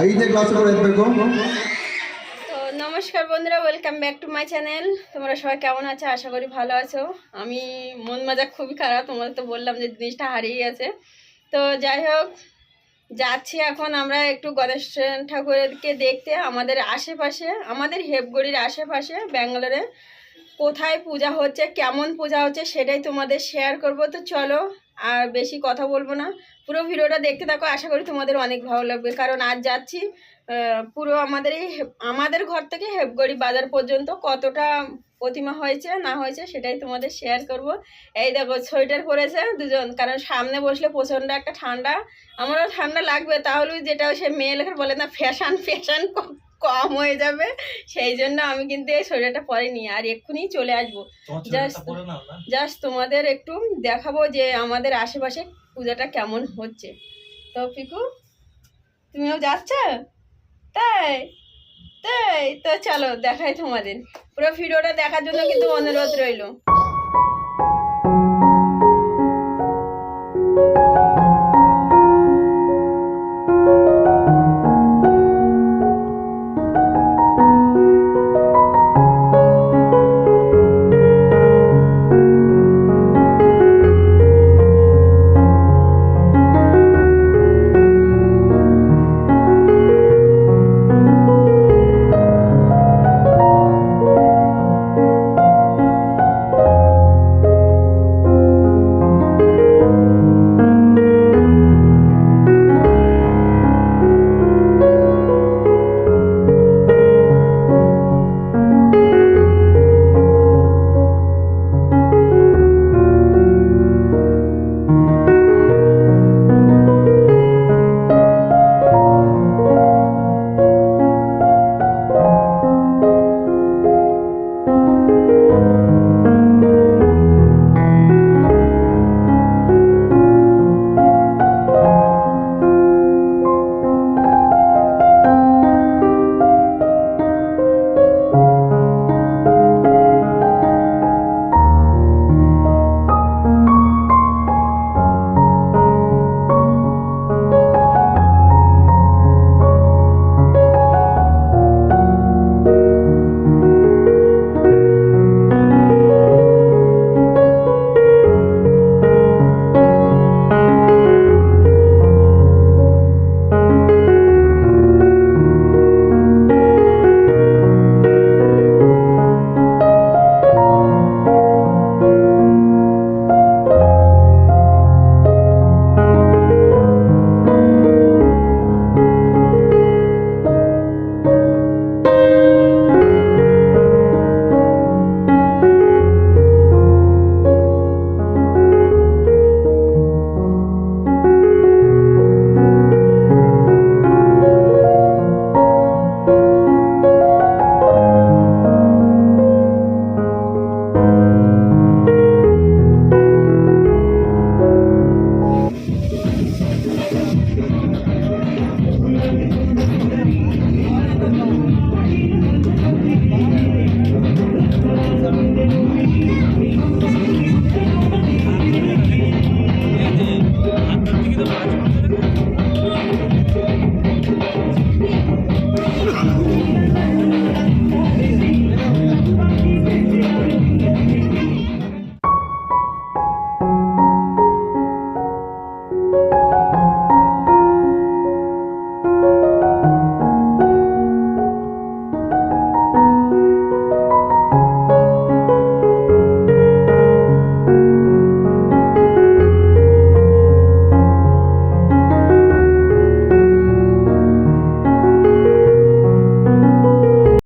ಐದನೇ ಕ್ಲಾಸ್ ಕೂಡ ಇರಬೇಕು তো নমস্কার বন্ধুরা welcome back to my channel তোমরা সবাই কেমন আছো আশা করি ভালো আছো আমি মন মাজা খুবই খারাপ তোমাদের তো বললাম যে জিনিসটা হারিয়ে গেছে তো যাই হোক যাচ্ছি এখন আমরা একটু গণেশ ঠাকুরকে দেখতে আমাদের আশেপাশে আমাদের হেপগড়ির আশেপাশে ব্যাঙ্গালোরে কোথায় পূজা হচ্ছে কেমন পূজা হচ্ছে সেটাই তোমাদের শেয়ার করব তো চলো আর বেশি কথা বলব না। পুরো ভিডিওটা দেখতে থাকো, আশা করি তোমাদের অনেক ভালো লাগবে। কারণ আজ যাচ্ছি পুরো আমাদের এই আমাদের ঘর থেকে হেপগড়ি বাজার পর্যন্ত কতটা প্রতিমা হয়েছে, না হয়েছে, সেটাই তোমাদের শেয়ার করব। এই দেখো, সোয়েটার পরেছে দুজন। কারণ সামনে বসলে প্রচণ্ড একটা ঠান্ডা। আমারও ঠান্ডা লাগবে তাহলে যেটা সে মেয়ে লেখার বলে না ফ্যাশান ফ্যাশন কম হয়ে যাবে সেই জন্য আমি কিন্তু এই সোয়েটারটা পরে নিই। আর এক্ষুনি চলে আসব। জাস্ট জাস্ট তোমাদের একটু দেখাবো যে আমাদের আশেপাশে পূজাটা কেমন হচ্ছে। তো পিকু তুমিও যাচ্ছ? তাই? তাই? তো চলো দেখাই তোমাদের। পুরো ভিডিওটা দেখার জন্য কিন্তু অনুরোধ রইল।